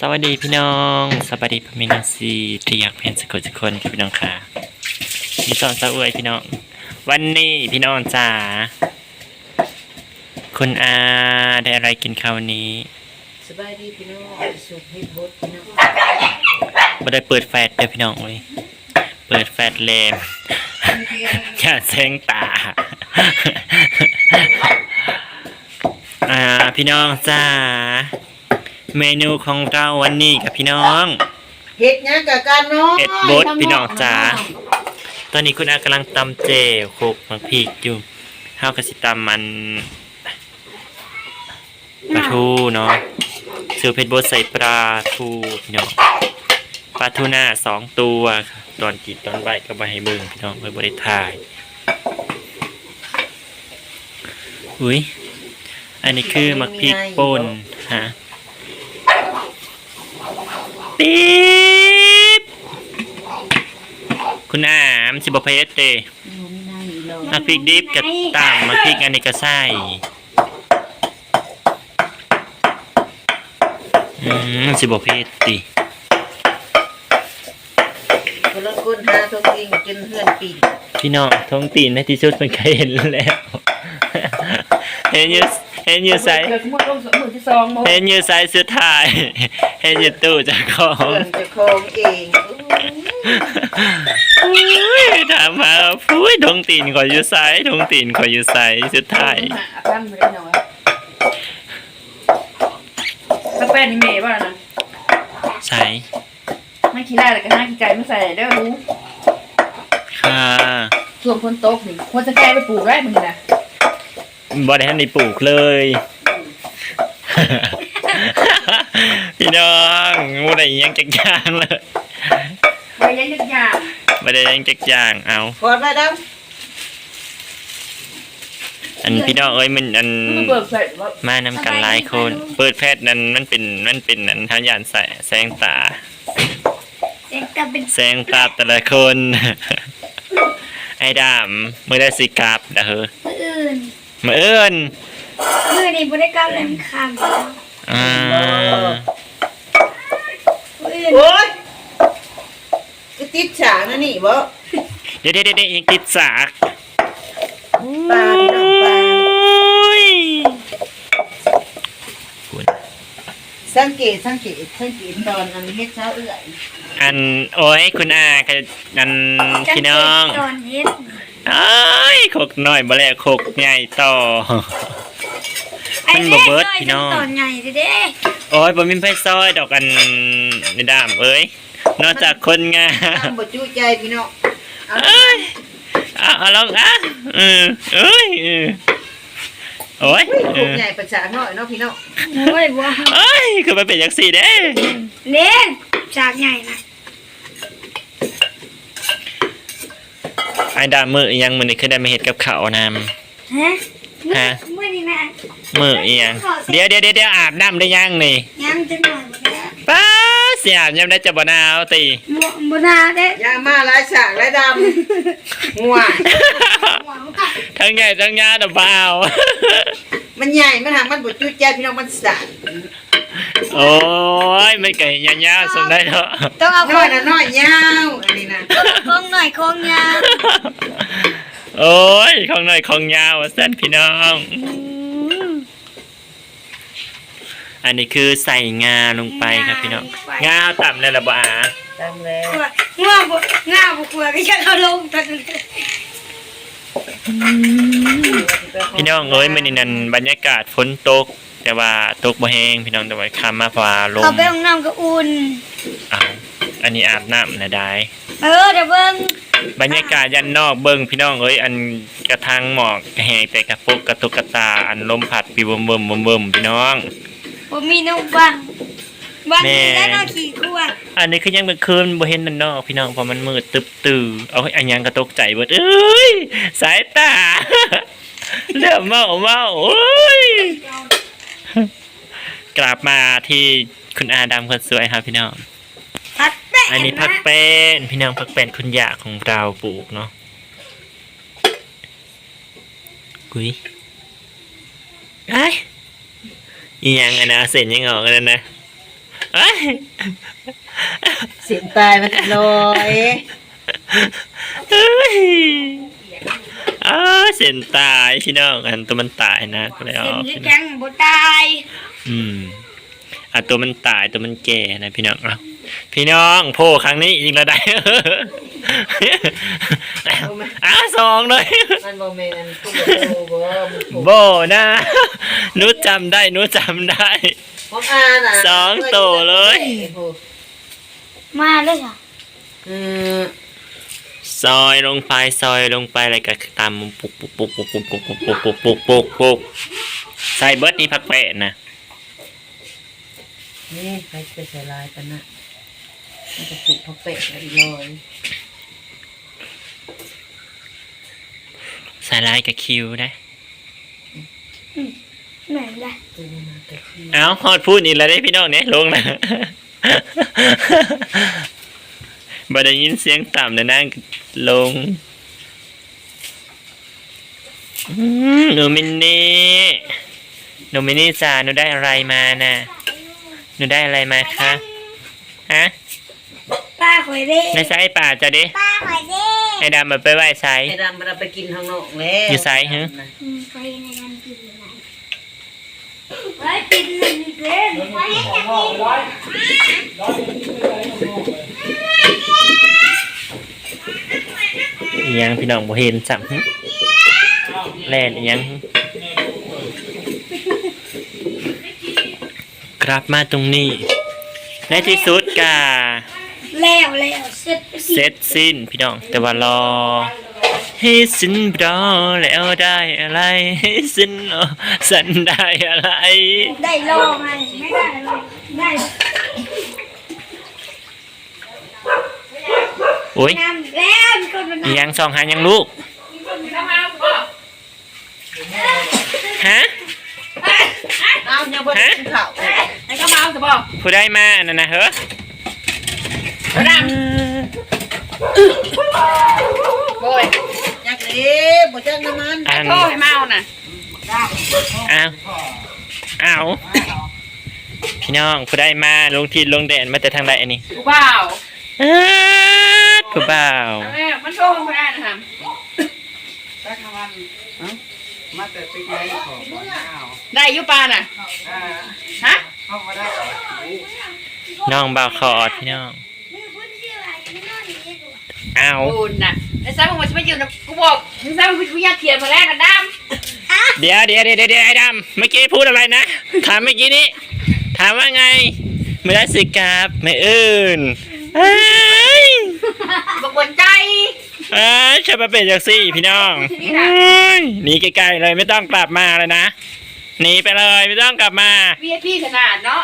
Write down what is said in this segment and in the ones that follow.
สวัสดีพี่น้องสวัสดีพ่อแม่น้องซีที่อยากเพนสกุลทุกคนพี่น้องค่ะมีสอนสาวเอยพี่น้อง วันนี้พี่น้องจ๋าคุณอาได้อะไรกินข้าววันนี้สบายดีพี่น้องสุขให้บดพี่น้องบ่ได้เปิดแฟลชเด้อพี่น้องเว้ยเปิดแฟลชแลมอย่าแซงตาอ่าพี่น้องจ้า เมนูของเราวันนี้กับพี่น้องเฮ็ดหยังกับการน้องเอ็ดบดพี่น้องจ๋าตอนนี้คุณอากำลังตำเจลโคกมังพีกอยู่เฮากระสิตำมันปลาทูเนาะซื้อเพชรบดใส่ปลาทูพี่น้องปลาทูหน้าสองตัวค่ะตอนกินตอนใบก็มาให้เบิ่งพี่น้องเพื่อบริถ่ายอุ้ยอันนี้คือมักพริกป่นฮะ ปี๊บคุณอามสิบเพชรเด้อยู่ไม่ได้หรอกมักพริกดิบกับตามมักพริกอันนี้ก็ใส่อืมสิบเพชรติคนละคนหาทุกสิ่งจนเฮือนปีนพี่น้องท้องตีนในที่สุดมันก็เห็นแล้วเห็นอยู่ เห็นอยู่ใส่เดี๋ยวสมมติลงสมุดที่ซองมาเห็นอยู่ใส่สุดท้ายเห็นอยู่ตู้เจากของเพื่อนเจะคองเองอุ้ยถามมาพุ้ยท้องตีนขอยอยู่ใส่ท้องตีนขอยอยู่ใส่สุดท้ายหาพันไปหน่อยถ้าแป้นนี่เมย์ป่ะนะใส่ไม่ขี้ได้เลยก็ห้าขี้ไก่ไม่ใส่ได้รู้ค่ะส่วนคนโต๊ะนี่ควรจะแก้ไปปลูกได้มึงนะ บ่ได้ทันได้ปลูกเลย พี่น้องบ่ได้อิหยังจักอย่างเลยไปยังยักยากบ่ได้อิหยังจักอย่างเอากอดไว้ดอันพี่น้องเอ้ยมันอันมึงเบิกใส่ว่ามานำกันหลายคน เปิดแพทย์นั้นมันเป็นมันเป็นอันทายานแสแสงตา เด็กจะเป็นแสงตาแต่ละคน ไอ้ดำมือได้สิกลับนะเฮ้อ มืออื่นมาเอิ้นมือนี้บริกรรมเล่นคำแล้วอ่ามืออื่นำโอ้ยจะติดฉากนะนี่บ่เดี๋ยวเดี๋ยวเดี๋ยวยังติดสากปลาพี่น้องปลาโอ้ยคุณสังเกตสังเกตสังเกตตอนอันเฮ็ดเช้าเอื้อยอันโอ้ยคุณอาก็อันพี่น้อง ตอนเฮ็ด เอ้ยขกน้อยบ่แล้วขกใหญ่ต่อไอ้มันบ่เล็กเบิดน้อยพี่น้อง ตอนใหญ่เด้โอ้ยบ่มีไฟซอยดอกอันในดามเอ้ย นอกจากคนงามทำบ่จุใจพี่น้องเอาเอ้ยเอาเอาลองอะเออเอ้ยเออโอ้ยเฮ้ยเอลูกอใหญ่ประสาทน้อยเนาะพี่น้องโอ้ยว้าเอ้ยคือมันเป็นจังซี่เด้ เล่นจากใหญ่นะ ไอ้ดามมืออีหยังมื้อนี้คือได้มาเฮ็ดกับข้าวนำฮะฮะมือนี้นะมืออีหยังเดี๋ยวเดี๋ยวเดี๋ยวเดี๋ยวอาบน้ำได้ยังนี่ยังจะหน่อยบ่ได้ป้าเสียบยังได้จะบ่หนาวติบ่บ่นาเด้อย่ามาหลายฉากหลายดำงัวหวังค่ะทั้งใหญ่ทั้งยาวน่ะเปล่ามันใหญ่มันหางมันบ่จุใจพี่น้องมันสาด โอ้ยมันก็ยาวๆสมได้เนาะต้องเอาขน้อองยน่ะน้อยยาวอันนี้นะคงหน่อยคงยาวโอ้ยของหน่อยของยาวว่าซั่นพี่น้อง อันนี้คือใส่งาลงไปครับพี่น้อง งาต่ำเลยละบ่อาตามแล้วง่วงบ่ง่าบ่กลัวก็จะเอาลงทันทีพี่น้องเอ้ยมื้อนี้นั่นบรรยากาศฝนตก แต่ว่าตกบ่แห้งพี่น้องแต่ว่าคำมาฟ้าลมเขาไปห้องน้ำก็อุ่น อ้าวอันนี้อาบน้ำนะได้ เออเดี๋ยวเบิ่งบรรยากาศยันนอกเบิ่งพี่น้องเอ้ยอันกระทังหมอกแหงแต่กระปุกกระตุกกระตาอันลมพัดปีบ่มบ่มบ่มบ่มพี่น้อง ผมมีนกบังบังแม่ได้นอกขี่ขวดอันนี้คือยังเป็นคืนบ่เห็นนั่นนอกพี่น้องเพราะมันมืดตึบตื่อเอาอันยังกระตกใจเบิดเอ้ยสายตา เริ่มเมาเมาโอ้ย กลับมาที่คุณอาดำคนสวยครับพี่น้องพัดแปะอันนี้ผักเป็นพี่น้องผักเป็นคุณยาของเราปลูกเนาะกุยไอ้ยอีหยังอันนะเส้นยังออกกันนะเอ้ยเสียงตายมันลอยเอ้ยอ้าเส้นตายพี่น้องอันตัวมันตายนะก็เลยเอาเห็นออกหรือพี่น้อง จังบ่ตาย อืมอะตัวมันตายตัวมันแก่นะพี่น้องเอาพี่น้องโผล่ครั้งนี้อีกแล้วได้อ้าวสองเลยมันบ่แม่นผู้โตบ่มันถูกโบนะหนูจำได้หนูจำได้ของอาน่ะสองโตเลย มาเลยค่ะอืมซอยลงไปซอยลงไปอะไรก็ตามปุกปุกปุกปุกปุกปุกปุกปุกปุกปุกปุกปุกใส่เบิร์ดนี่พักแปะนะ นี่ไปไปใส่ลายกันนะมันจะจุกพอเป็ดอีกเลยใส่ลายกับคิวได้เหมือนได้ตัวนี้มากระที่เอาฮอดพูดอีกแล้วได้พี่น้องเนี่ยลงนะ บ่ได้ยินเสียงต่ำนะนั่งลง อืมหนูมินนี่หนูมินนี่จ้าหนูได้อะไรมาน่ะ หนูได้อะไรมาคะฮะป้าข่อยเด้ในไซป่าจะดิป้าข่อยเด้ไอ้ดำมาไปไหว้ไซไอ้ดำมันเอาไปกินข้างนอกแล้วอยู่ไสฮะอืมข่อยในการกินอะไรไว้กินหนึ่งเดือนไว้ให้กินอีหยังพี่น้องบ่เห็นจังหึแล่นอีหยัง หึกลับมาตรงนี้ ในที่สุดกาแล้วแล้วเสร็จไปสิเสร็จสิ้นพี่น้อง แต่ว่ารอให้สิ้นรอแล้วได้อะไรให้สิ้นรอสันได้อะไร ได้รอไหมไม่ได้เลยได้โอ้ยน้ำแล้วมีคนมาอีน้ำหยังสองหายังลูกฮะเอายังบ่ได้กินข้าวไอ้ก็มาเอาจะบอกผู้ได้มานั่นนะเฮ้อโอ้ยยักเด้บ่จักน้ำมันอันโทษให้มาเอาน่ะอ้าวอ้าวพี่น้องผู้ได้มาลงทีลงแดนมาแต่ทางใดอันนี้กูเปล่าอ้าดผู้บ่าวแม่มันโทษไม่ได้นะครับจักร มันเอ้ามาแต่ติ๊กไงของบ่เอาได้อยุปลาน่ะ อ่าฮะ เข้ามาได้น้องบ่าวขอดพี่น้องมือพูดชื่ออะไรไม่นอนอย่างนี้ดูอ้าวปูนน่ะไอ้ซ้ำมึงมาจะไม่ยืนนะกูบอกมึงซ้ำมึงวิญญาณเทียนมาแรกกันดเดี๋ยวเดี๋ยวเดี๋ยวเดี๋ยวไอ้ดำเมื่อกี้พูดอะไรนะ ถามเมื่อกี้นี้ ถามว่าไง ไม่ได้สิกราบไม่อื่นเอ้ยำบอกวนใจ เอ้ยจะมาเป็นจากซี่พี่น้องที่นี่น่ะเอ้ยหนีไกลๆเลยไม่ต้องกลับมาเลยนะหนีไปเลยไม่ต้องกลับมา วีไอพีขนาดเนาะ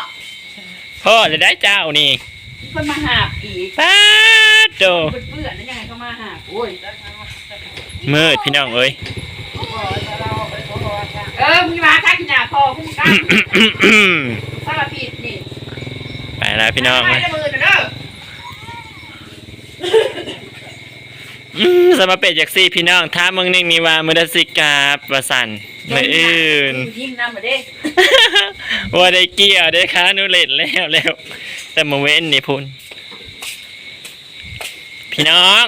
พ่อจะได้เจ้านี่คนมาหาบอีกป้าดโดเปื่อนๆนั่นยังไงก็มาหาบโอ้ยมืดพี่น้องเอ้ย เออมึงมาทักกินหนาคอพุ่งกันสารพิษนี่ไปแล้วพี่น้อง ไม่เอ้ยได้มือนะเด้ ออืมสมาเป็ดจากซี่พี่น้องถ้ามึงนิ่งนี่ว่ามือไดสิกราบว่าสันไม่อื่น ยิ้มน้ำมาเด้ว่าได้เกี่ยวได้ค้าหนูเล่นแล้วแล้วแต่มาเว้นนี่พุ่นพี่น้อง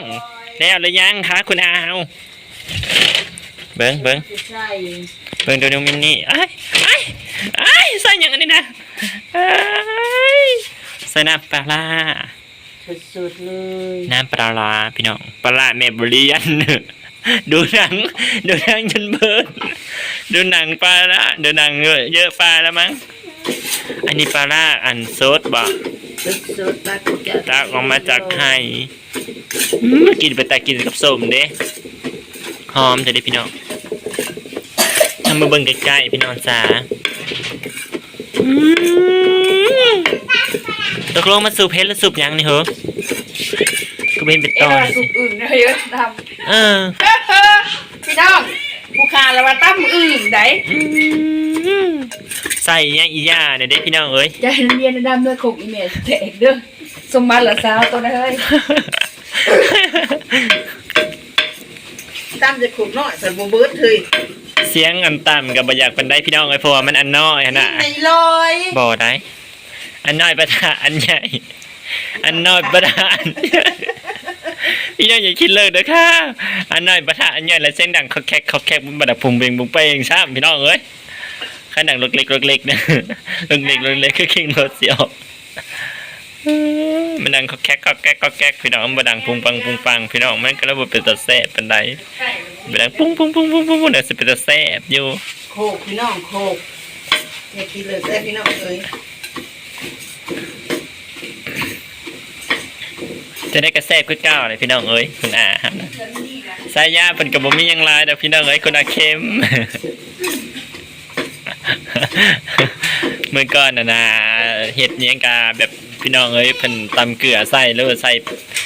แล้วหรือยังคะคุณอาวเบิ้งเบิ้งสิใส่เบิ้งดูดูมินนี่ไอ้ไอ้ไอ้ายใส่อย่างอันนี้นะไอ้ายใส่น้ำปลาร้า สุดๆเลยน้ำปลาร้าพี่น้องปลาร้าแม่บริยันดูหนัง ดูหนังจนเบิร์นดูหนังปลาละดูหนังเยอะเยอะปลาแล้วมั้งอันนี้ปลาร้าอันโซดบ่สุดๆตักจากตักออกมาจากไข่อืมกินไปแต่กินกับส้มเด้หอมจะได้พี่น้องทำมาเบิ่งใกล้ๆพี่น้องจ๋าอืม ตกลงมาสูบเพชรแล้วสูบหยังนี่เหรอก็เป็นเป็นตเอ็อนนเลยสุสิกอื่นเยอะทเออำพี่น้องกูคาแล้วว่าตั้มอื่นไหนอืมใส่หยังอีย่าเนี่ยเด้พี่น้องเอ้ย จะให้เรียนดำด้วยคงอีเมลแตกเด้อสมบัติละสาวตัวนั้นเฮ้ยตั้มจะขุดน้อยสันบ่เบิดเลยเสียงอันต่ำกับบอยากเป็นได้พี่น้องไอ้ยเพราะว่ามันอันน้อยหั่นน่ะไม่ลอยบ่ได้ อันน้อยประทะอันใหญ่ อันน้อยประทะอันใหญ่พี่น้องอย่าคิดเลิกเด้อค่ะ อันน้อยประทะอันใหญ่แล้วเส้นดังเขาแคกเขาแคกมันบดพุงเบงบุงไปเองซ้ำพี่น้องเอ้ยขนาดรถเล็กรถเล็กเนี่ยรถเล็กรถเล็กคือคิงรถเสียวมันดังเขาแคกเขาแคกเขาแคกพี่น้องมันดังปุงปังปุงปังพี่น้องมันก็ระบบเป็นตะแซ่บเป็นไดมันดังปุ้งปุ้งปุ้งปุ้งปุ้งปุ้งเนี่ยสิเป็นตะแซ่บอยู่โคกพี่น้องโคกอย่ากินเลยแต่พี่น้องเอ้ย จะได้กระแซบคือเก้าเลยพี่น้องเอ้ยคุณอาครับสายยาเป็นกระบอกมียังหลายแต่พี่น้องเอ้ยคุณอาเข้มเมื่อก่อนนะนะเฮ็ดเนียงกาแบบพี่น้องเอ้ยเพิ่นตำเกลือใส่หรือว่าใส่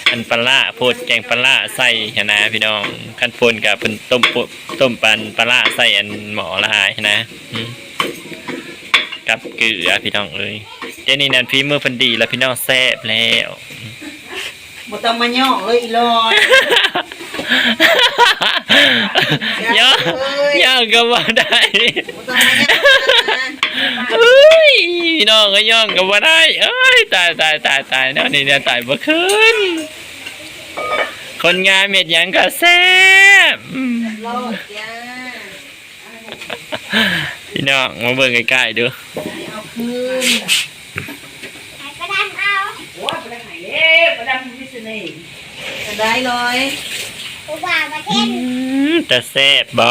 อันปลาโพดแกงปลาใส่นะพี่น้องขั้นปนกับเพิ่นต้มต้มปันปลาใส่อันหมอลายหั้นะอืมกับเกลือพี่น้องเอ้ย เดี๋ยวนี้นั่นฝีมือเพิ่นดีแล้วพี่น้องแซ่บแล้วบ่ต้องมาย่องเลยอีลอยย่อย่อก็ว่าได้บ่ต้องมาย่องนะเอ้ยพี่น้องก็ย่องก็ว่าได้เอ้ยตายตายตายตายเนาะนี่เนี่ยตายบ่คืนคนงานเม็ดหยังก็แซ่บอืมรอดจ้าพี่น้องมาเบิ่งใกล้ๆดูเอาคืนไหนก็ดันเอา โอ้ยไปไหนเด้ประ ดำมิสเน่ห์จะได้เลยผู้บ่าวประเทอืศมแต่แซ่บบ่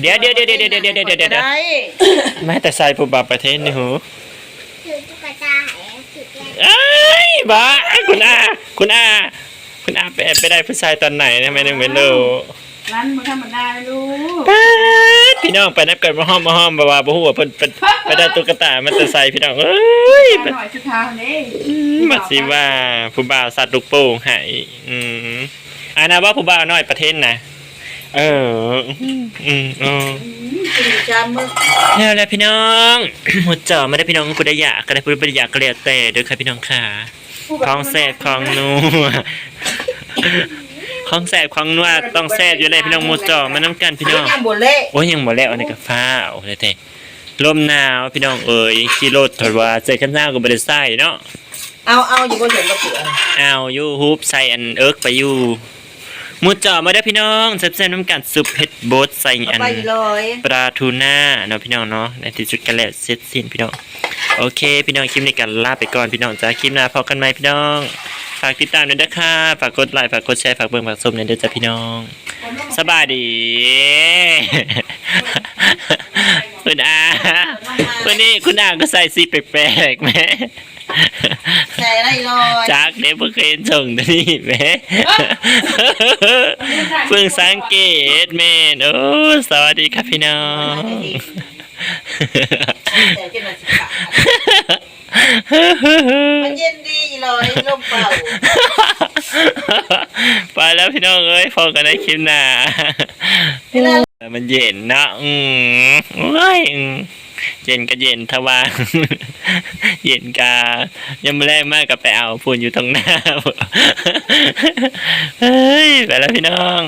เดี๋ยวเดี๋ยวเดี๋ยวเดี๋ยวเดี๋ยวเดี๋ยวเดี๋ยวเดี๋ยวได้แม่แต่ใส่ผู้บ่าวประเทศนี่หูถือตุ๊กตาแหงสุดแรงเอ้ยบ้าคุณอาคุณอาคุณอาไปแอบไปได้ผู้ชายตอนไหนทำไมนึงไม่รู้ ร้านมันธรรมดาเลยลูกป๊าดพี่น้องไปนับกันมาห้อมมาห้อมบ่ว่าบ่ฮู้ว่าเพิ่นเป็นไปได้ตุ๊กตามันจะใส่พี่น้องเอ้ยหน่อยชุดเท้านี่มาสิว่าผู้บ่าวสัตว์ลูกโป่งให้อืมอันนะว่าผู้บ่าวน้อยประเทศนะเออ อืมอืมเออกินจามมึกแล้วแหละพี่น้องหมดจ่อไม่ได้พี่น้องผู้ใดอยากก็ได้ผู้ใดบ่อยากก็แล้วแต่เด้อค่ะพี่น้องค่ะ ของแซ่บของนัว ของแซ่บของนัวต้องแซ่บอยู่เลยพี่น้องหมดจ่อมาน้ำกันพี่น้อง ยังบ่เละโอ้ยยังบ่แล้วอันนี้ก็ฟ้าวเลยแต่ลมหนาวพี่น้องเอ๋ยขี่รถถอดว่าเจอกันหน้าก็บ่ได้ใส่เนาะเอาเอาอยู่บนเหรียญกระเปือเอาอยู่ฮูบใส่อันเอิกไปอยู่หมุดจ่อมาได้อพี่น้องแซ่บๆน้ำกันซุปเห็ดโบดใส่เอาอัน ไปอีลอยปลาทูน่าเนาะพี่น้องเนาะในที่สุดกันแล้วเสร็จสิ้นพี่น้อง โอเค พี่น้องคลิปนี้กันลาไปก่อนพี่น้องจ้าคลิปหน้าพบกันใหม่พี่น้อง ฝากติดตามด้วยนะคะฝากกดไลค์ฝากกดแชร์ฝากเบิ่งฝากชมในอยเด้อจ้าพี่น้อง สบายดี คุณอาวันนี้คุณอาก็ใส่สีแปลกๆแหม่ใส่อะไรอีลอยจากเด็กเพิ่งเคยเห็นส่งตัวนี้แหม่เพิ่งสังเกตแม่นโอ้สวัสดีครับพี่น้อง แต่เจะมาสิขาดมันเย็นดีอี ลอยลมเป่า ไปแล้วพี่น้องเอ้ยพอกันในคลิปหน้าเวลาแต่มันเย็นเนาะอืมโอ้ยอืมเย็นก็เย็นทว่า เย็นกายังไม่แรงมากกับไปเอาพูนอยู่ตรงหน้า เฮ้ย ไปแล้วพี่น้อง